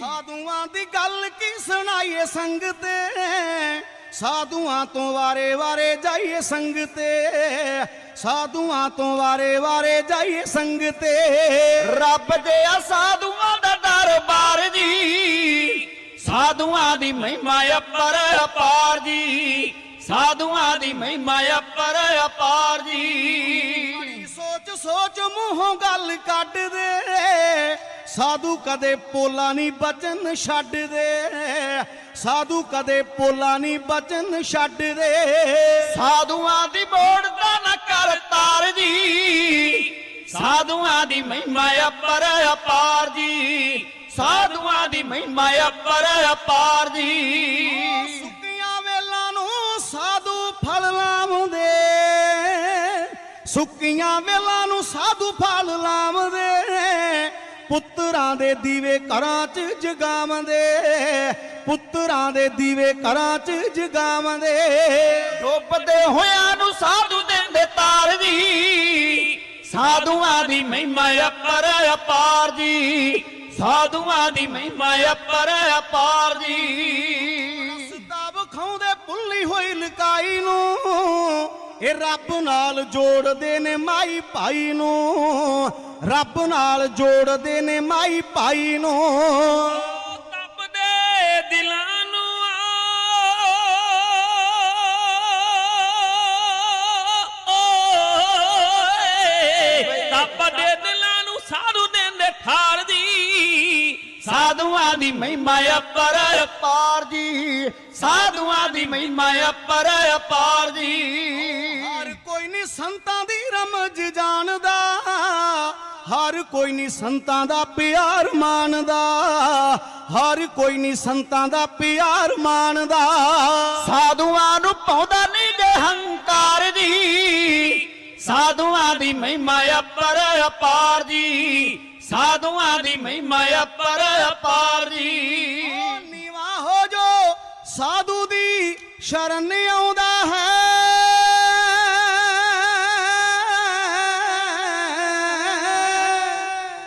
ਸਾਧੂਆਂ ਦੀ ਗੱਲ ਕੀ ਸੁਣਾਈਏ ਸੰਗ ਸਾਧੂਆਂ ਤੋਂ ਵਾਰੇ ਵਾਰੇ ਜਾਈਏ ਸੰਗ ਤੇ ਸਾਧੂਆਂ ਤੋਂ ਵਾਰੇ ਵਾਰੇ ਜਾਈਏ ਸੰਗਤੇ। ਰੱਬ ਦੇ ਆ ਸਾਧੂਆਂ ਦਾ ਦਰਬਾਰ ਜੀ। ਸਾਧੂਆਂ ਦੀ ਮਹਿਮਾ ਅਪਰ ਅਪਾਰ ਜੀ। ਸਾਧੂਆਂ ਦੀ ਮਹਿਮਾ ਅਪਰ ਅਪਾਰ ਜੀ। ਸੋਚ ਸੋਚ ਮੂੰਹੋਂ ਗੱਲ ਕੱਢ ਦੇ। ਸਾਧੂ ਕਦੇ ਪੋਲਾ ਨਹੀਂ ਬਚਨ ਛੱਡਦੇ। ਸਾਧੂ ਕਦੇ ਪੋਲਾ ਨਹੀਂ ਬਚਨ ਛੱਡਦੇ। ਸਾਧੂਆਂ ਦੀ ਬੋੜ ਦਾ ਨਾ ਕਰ ਤਾਰ ਜੀ। ਸਾਧੂਆਂ ਦੀ ਮਹਿਮਾ ਅਪਰ ਅਪਾਰ ਜੀ। ਸਾਧੂਆਂ ਦੀ ਮਹਿਮਾ ਅਪਰ ਅਪਾਰ ਜੀ। ਸੁੱਕੀਆਂ ਵੇਲਾਂ ਨੂੰ ਸਾਧੂ ਫਲ ਲਾਉਂਦੇ। ਸੁੱਕੀਆਂ ਵੇਲਾਂ ਨੂੰ ਸਾਧੂ ਫਲ ਲਾਉਂਦੇ। ਪੁੱਤਰਾਂ ਦੇ ਦੀਵੇ ਘਰਾਂ 'ਚ ਜਗਾਉਂਦੇ ਪੁੱਤਰਾਂ ਦੇ ਦੀਵੇ ਘਰਾਂ 'ਚ ਜਗਾਉਂਦੇ ਡੁੱਬਦੇ ਹੋਇਆਂ ਨੂੰ ਸਾਧੂ ਦਿੰਦੇ ਤਾਰ ਜੀ ਸਾਧੂਆਂ ਦੀ ਮਹਿਮਾ ਅਪਰ ਅਪਾਰ ਜੀ ਸਾਧੂਆਂ ਦੀ ਮਹਿਮਾ ਅਪਰ ਅਪਾਰ ਜੀ। ਸਦਾ ਵਿਖਾਉਂਦੇ ਭੁੱਲੀ ਹੋਈ ਲਕਾਈ ਨੂੰ ਇਹ ਰੱਬ ਨਾਲ ਜੋੜਦੇ ਨੇ ਮਾਈ ਭਾਈ ਨੂੰ। ਰੱਬ ਨਾਲ ਜੋੜਦੇ ਨੇ ਮਾਈ ਭਾਈ ਨੂੰ। ਤਪਦੇ ਦਿਲਾਂ ਨੂੰ ਓਏ ਤਪਦੇ ਦਿਲਾਂ ਨੂੰ ਸਾਧੂ ਦਿੰਦੇ ਠਾਰ ਦੀ। ਸਾਧੂਆਂ ਦੀ ਮਹਿਮਾ ਅਪਰ ਅਪਾਰ ਜੀ। ਸਾਧੂਆਂ ਦੀ ਮਹਿਮਾ ਅਪਰ ਅਪਾਰ ਜੀ। ਹਰ ਕੋਈ ਨਹੀਂ ਸੰਤਾਂ ਦੀ ਰਮਜ ਜਾਣਦਾ। ਹਰ ਕੋਈ ਨਹੀਂ ਸੰਤਾਂ ਦਾ ਪਿਆਰ ਮਾਣਦਾ ਹਰ ਕੋਈ ਨਹੀਂ ਸੰਤਾਂ ਦਾ ਪਿਆਰ ਮਾਣਦਾ। ਸਾਧੂਆਂ ਨੂੰ ਪਾਉਂਦਾ ਨਹੀਂ ਜੇ ਹੰਕਾਰ ਜੀ ਸਾਧੂਆਂ ਦੀ ਮਹਿਮਾ ਅਪਰ ਅਪਾਰ ਜੀ ਸਾਧੂਆਂ ਦੀ ਮਹਿਮਾ ਅਪਰ ਅਪਾਰ ਜੀ। ਨੀਵਾ ਹੋ ਜੋ ਸਾਧੂ ਦੀ ਸ਼ਰਨ ਆਉਂਦਾ ਹੈ।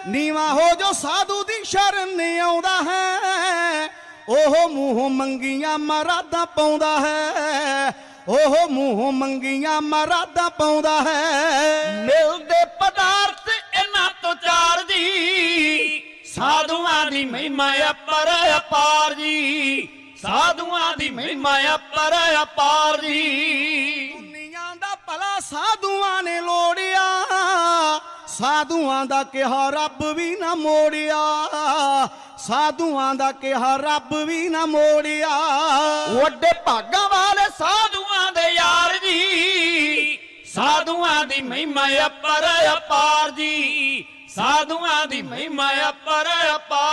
ਨੀਵਾ ਹੋ ਜੋ ਸਾਧੂ ਦੀ ਸ਼ਰਨ ਆਉਂਦਾ ਹੈ ਉਹ ਮੂੰਹ ਮੰਗੀਆਂ ਮਰਾਦਾ ਪਾਉਂਦਾ ਹੈ ਉਹ ਮੂੰਹ ਮੰਗੀਆਂ ਮਰਾਦਾ ਪਾਉਂਦਾ ਹੈ। ਮਿਲਦੇ ਪਦਾਰਥ ਇਹਨਾਂ ਤੋਂ ਚਾਰ ਜੀ ਸਾਧੂਆਂ ਦੀ ਮਹਿਮਾ ਅਪਰ ਅਪਾਰ ਜੀ ਸਾਧੂਆਂ ਦੀ ਮਹਿਮਾ ਅਪਰ ਅਪਾਰ ਜੀ। ਦੁਨੀਆਂ ਦਾ ਭਲਾ ਸਾਧੂਆਂ ਨੇ ਲੋੜਿਆ ਸਾਧੂਆਂ ਦਾ ਕਿਹਾ ਰੱਬ ਵੀ ਨਾ ਮੋੜਿਆ। ਸਾਧੂਆਂ ਦਾ ਕਿਹਾ ਰੱਬ ਵੀ ਨਾ ਮੋੜਿਆ। ਵੱਡੇ ਭਾਗਾਂ ਵਾਲੇ ਸਾਧੂਆਂ ਦੇ ਯਾਰ ਜੀ। ਸਾਧੂਆਂ ਦੀ ਮਹਿਮਾ ਅਪਰ ਅਪਾਰ ਜੀ। ਸਾਧੂਆਂ ਦੀ ਮਹਿਮਾ ਅਪਰ ਅਪਾਰ